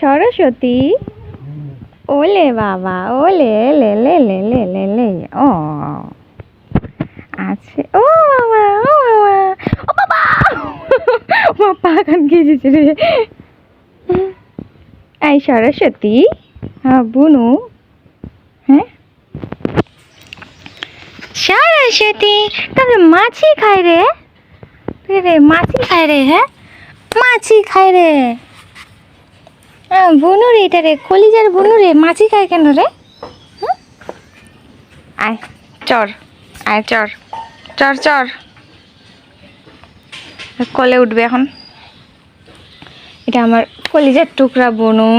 সরস্বতী। ওলে বাবা, ওলে, লে লে লে লে লে লে, ও। আছে, ও বাবা ও বাবা ও বাবা। ও পা কান গেছে রে। এই সরস্বতী হ্যাঁ বুনু। হ্যাঁ? সরস্বতী তবে মাছি খায় রে। রে মাছি খায় রে হ্যাঁ? মাছি খায় রে। হ্যাঁ বুনু রে এটা রে, কলিজার বুনু রে, মাছি খায় কেন রে? আয়, চর আয়, চর চর চর। কলে উঠবে এখন। এটা আমার কলিজার টুকরা বনু।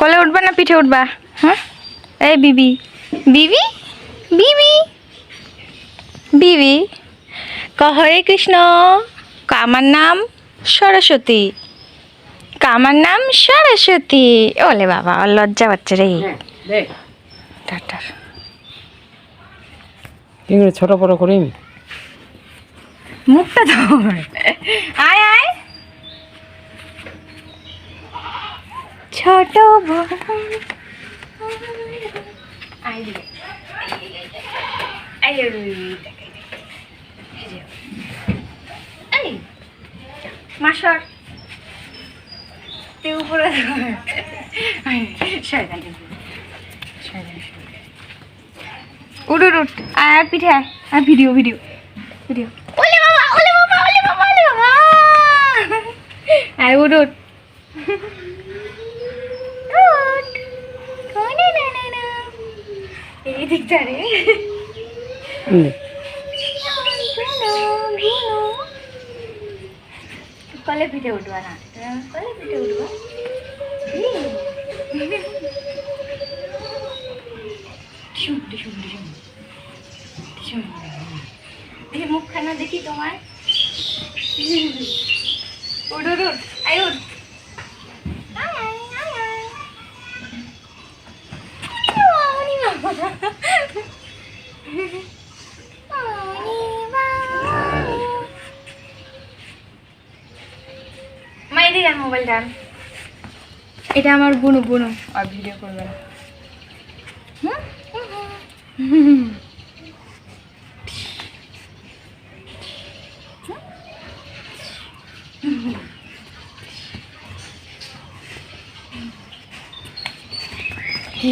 কলে উঠবা না, পিঠে উঠবা? হ্যাঁ? এই বিবি। বিবি? বিবি? বিবি? ক হরে কৃষ্ণ আমার নাম সরস্বতী। আমার নাম সরস্বতী। ওলে বাবা লজ্জা পাচ্ছে রে। টাটার ইংরেজি ছোট বড় করিম মুখটা ধর। আয় আয়। ছোট বড়। আয় রে। আয় রে। এই যে। এই। মাসর। তুই উপরে। উঠ উঠ উঠ আয় পিঠে আয় ভিডিও ভিডিও ভিডিও ওলে বাবা ওলে বাবা ওলে বাবা ওলে বাবা আয় উঠ। এই দিকটা রে কলে পিঠে উঠবা না। কলে পিঠে উঠবা। টিসুম দেখি মুখখানা দেখি তোমার। উঠ উঠ উঠ। আয় উঠ। আয়, এদিকে আন এটা আমার বুনু বুনু। আর ভিডিও করবে না হুম? কি